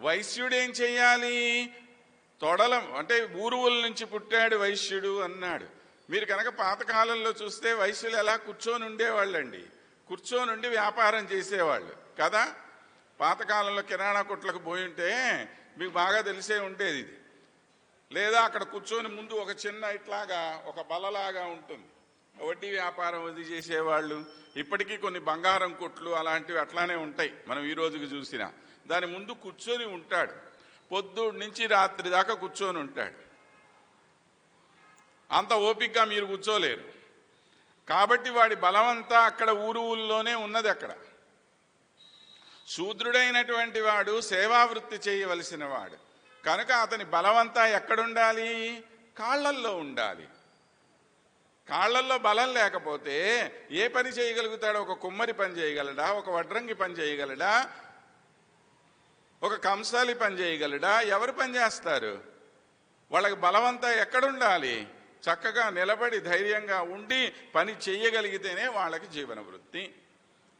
వైశ్యుడు ఏం చేయాలి తొడలం అంటే ఊరువుల నుంచి పుట్టాడు వైశ్యుడు అన్నాడు. మీరు కనుక పాతకాలంలో చూస్తే వైశ్యులు ఎలా కూర్చొని ఉండేవాళ్ళండి. కూర్చొని ఉండి వ్యాపారం చేసేవాళ్ళు కదా? పాతకాలంలో కిరాణా కొట్లకు పోయి ఉంటే మీకు బాగా తెలిసే ఉండేది ఇది. లేదా అక్కడ కూర్చొని ముందు ఒక చిన్న ఇట్లాగా ఒక బలలాగా ఉంటుంది. వడ్డీ వ్యాపారం అది చేసేవాళ్ళు. ఇప్పటికీ కొన్ని బంగారం కొట్లు అలాంటివి అట్లానే ఉంటాయి మనం ఈ రోజుకి చూసినా. దాని ముందు కూర్చొని ఉంటాడు. పొద్దుడు నుంచి రాత్రి దాకా కూర్చొని ఉంటాడు. అంత ఓపికగా మీరు కూర్చోలేరు. కాబట్టి వాడి బలమంతా అక్కడ ఊరు ఊళ్ళోనే ఉన్నది అక్కడ. శూద్రుడైనటువంటి వాడు సేవావృత్తి చేయవలసిన వాడు. కనుక అతని బలమంతా ఎక్కడుండాలి? కాళ్ళల్లో ఉండాలి. కాళ్ళల్లో బలం లేకపోతే ఏ పని చేయగలుగుతాడో? ఒక కుమ్మరి పని చేయగలడా? ఒక వడ్రంగి పని చేయగలడా? ఒక కంసాలి పని చేయగలడా? ఎవరు పని చేస్తారు? వాళ్ళకి బలవంతా ఎక్కడుండాలి? చక్కగా నిలబడి ధైర్యంగా ఉండి పని చేయగలిగితేనే వాళ్ళకి జీవన వృత్తి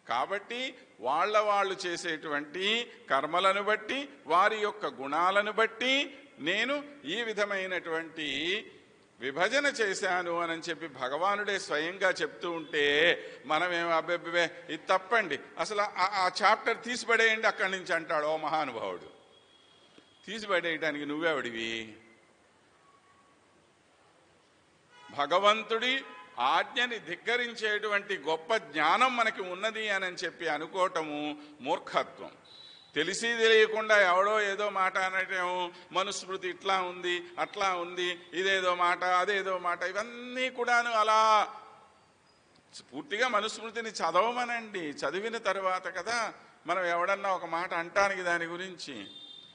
కాబట్టి వాళ్ళ వాళ్ళు చేసేటువంటి కర్మలను బట్టి వారి యొక్క గుణాలను బట్టి నేను ఈ విధమైనటువంటి విభజన చేశాను అని చెప్పి భగవానుడే స్వయంగా చెప్తూ ఉంటే మనమేమో అబ్బెబ్బే ఇది తప్పండి. అసలు ఆ- ఆ చాప్టర్ తీసిపడేయండి అక్కడి నుంచి అంటాడు ఓ మహానుభావుడు. తీసిపడేయటానికి నువ్వెవడివి? భగవంతుడి ఆజ్ఞని ధిక్కరించేటువంటి గొప్ప జ్ఞానం మనకి ఉన్నది అని చెప్పి అనుకోవటము మూర్ఖత్వం. తెలిసి తెలియకుండా ఎవడో ఏదో మాట అనటం మనుస్మృతి ఇట్లా ఉంది అట్లా ఉంది ఇదేదో మాట అదేదో మాట ఇవన్నీ కూడాను అలా పూర్తిగా మనుస్మృతిని చదవమనండి. చదివిన తర్వాత కదా మనం ఎవడన్నా ఒక మాట అంటానికి దాని గురించి